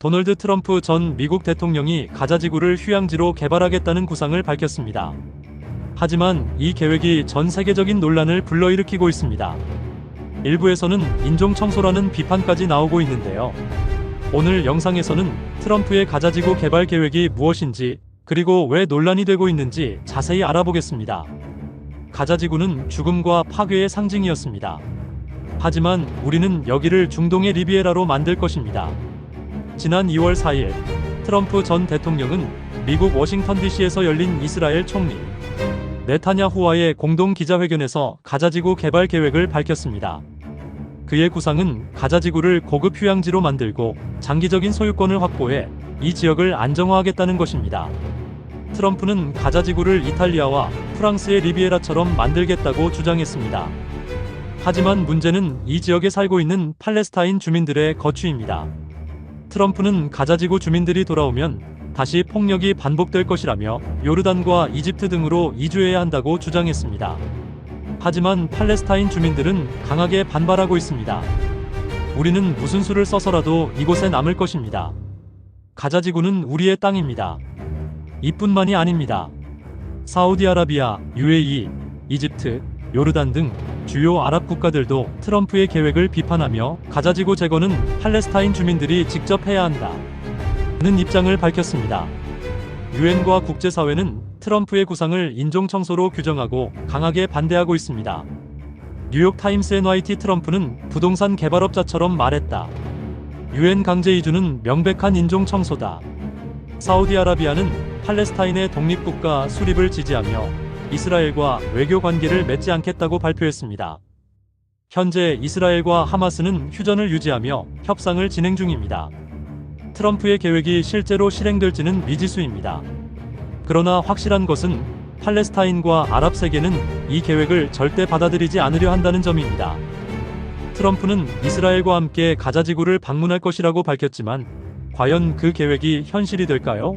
도널드 트럼프 전 미국 대통령이 가자지구를 휴양지로 개발하겠다는 구상을 밝혔습니다. 하지만 이 계획이 전 세계적인 논란을 불러일으키고 있습니다. 일부에서는 인종 청소라는 비판까지 나오고 있는데요. 오늘 영상에서는 트럼프의 가자지구 개발 계획이 무엇인지 그리고 왜 논란이 되고 있는지 자세히 알아보겠습니다. 가자지구는 죽음과 파괴의 상징이었습니다. 하지만 우리는 여기를 중동의 리비에라로 만들 것입니다. 지난 2월 4일 트럼프 전 대통령은 미국 워싱턴 DC에서 열린 이스라엘 총리 네타냐후와의 공동 기자회견에서 가자지구 개발 계획을 밝혔습니다. 그의 구상은 가자지구를 고급 휴양지로 만들고 장기적인 소유권을 확보해 이 지역을 안정화하겠다는 것입니다. 트럼프는 가자지구를 이탈리아와 프랑스의 리비에라처럼 만들겠다고 주장했습니다. 하지만 문제는 이 지역에 살고 있는 팔레스타인 주민들의 거취입니다. 트럼프는 가자지구 주민들이 돌아오면 다시 폭력이 반복될 것이라며 요르단과 이집트 등으로 이주해야 한다고 주장했습니다. 하지만 팔레스타인 주민들은 강하게 반발하고 있습니다. 우리는 무슨 수를 써서라도 이곳에 남을 것입니다. 가자지구는 우리의 땅입니다. 이뿐만이 아닙니다. 사우디아라비아, UAE, 이집트, 요르단 등 주요 아랍 국가들도 트럼프의 계획을 비판하며 가자지구 제거는 팔레스타인 주민들이 직접 해야 한다. 는 입장을 밝혔습니다. 유엔과 국제사회는 트럼프의 구상을 인종청소로 규정하고 강하게 반대하고 있습니다. 뉴욕타임스 NYT 트럼프는 부동산 개발업자처럼 말했다. 유엔 강제 이주는 명백한 인종청소다. 사우디아라비아는 팔레스타인의 독립국가 수립을 지지하며 이스라엘과 외교 관계를 맺지 않겠다고 발표했습니다. 현재 이스라엘과 하마스는 휴전을 유지하며 협상을 진행 중입니다. 트럼프의 계획이 실제로 실행될지는 미지수입니다. 그러나 확실한 것은 팔레스타인과 아랍 세계는 이 계획을 절대 받아들이지 않으려 한다는 점입니다. 트럼프는 이스라엘과 함께 가자지구를 방문할 것이라고 밝혔지만 과연 그 계획이 현실이 될까요?